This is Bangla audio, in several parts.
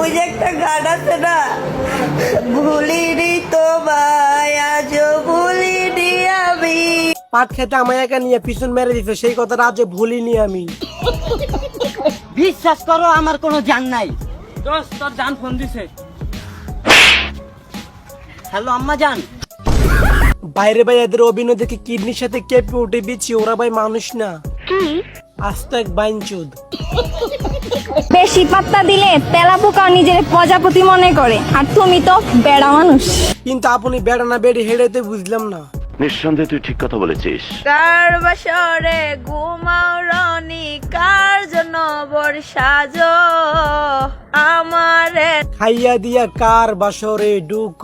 ওই যে একটা গান আছে না? ভুলিনি তোমায় আজও ভুলিনি আমি। পাট খেতে আমায় একা নিয়ে পিছন মেরে দিছে সেই কথাটা আজ ভুলিনি আমি। বিশ্বাস করো আমার কোনো জান নাই। দোস্ত তোর জান ফোন দিছে। হ্যালো আম্মা জান। বাইরে ভাই এদের অভিনয় দেখে কিডনির সাথে কেঁপে উঠে দিচ্ছি ওরা ভাই মানুষ না। আস্ত এক বাইনচুদ। বেশি পাত্তা দিলে তেলা পোকা নিজের প্রজাপতি মনে করে আর তুমি তো বেড়া মানুষ। কিন্তু আপনি বেড়া না বেড়ে হেড়েতে বুঝলাম না। নিঃসন্দেহে তুই ঠিক কথা বলেছিস। কার বাসরে ঘুমাও রনি কার জন্য বর্ষাজ আমারে খাইয়া দিয়া কার বাসরে ডুক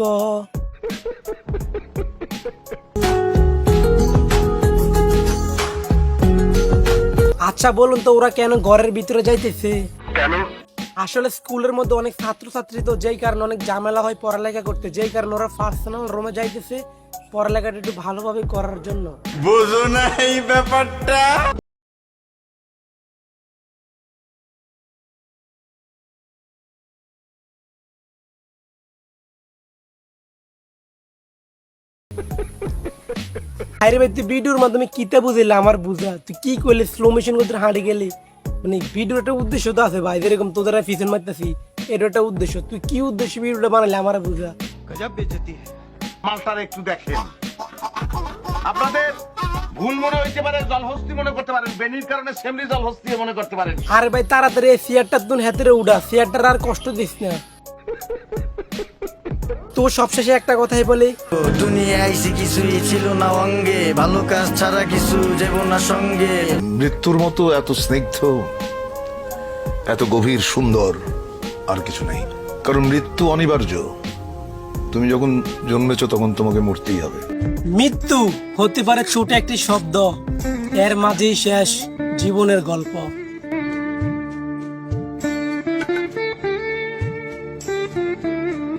আচ্ছা বলুন তো ওরা কেন ঘরের ভিতরে যাইতেছে? কেন? আসলে স্কুলের মধ্যে অনেক ছাত্রছাত্রী তো যেই কারণে অনেক ঝামেলা হয় পড়ালেখা করতে যেই কারণে ওরা পার্সোনাল রুমে যাইতেছে পড়ালেখাটা একটু ভালোভাবে করার জন্য। বোঝো না এই ব্যাপারটা। আরে ভাই তুই ভিডিওর মাধ্যমে কিতা বুঝিলে আমার বুঝা। তুই কি করলে স্লো মেশিন করতে হাঁটে গেলি। মানে ভিডিওর একটা উদ্দেশ্য তো আছে ভাই যেরকম তোদের পিছন মারতেছি এর একটা উদ্দেশ্য। তুই কি উদ্দেশ্য ভিডিওটা বানালে? আমার বুঝা। গজব বেজতি মালটার একটু দেখেন। আপনাদের ভুল মনে হইতে পারে জলহস্তি মনে করতে পারেন। বেনির কারণে সেমনি জলহস্তি মনে করতে পারেন। আরে ভাই তাড়াতাড়ি এই চেয়ারটার তুন হাতেরে উঠা। চেয়ারটার আর কষ্ট দিস না। তো সবশেষে একটা কথাই বলি। দুনিয়ায় কিছুই ছিল না অঙ্গে ভালো কাজ ছাড়া কিছু যাব না সঙ্গে। মৃত্যুর মতো এত স্নিগ্ধ এত গভীর সুন্দর আর কিছু নেই। কারণ মৃত্যু অনিবার্য। তুমি যখন জন্মেছ তখন তোমাকে মরতেই হবে। মৃত্যু হতে পারে ছোট একটি শব্দ এর মাঝেই শেষ জীবনের গল্প।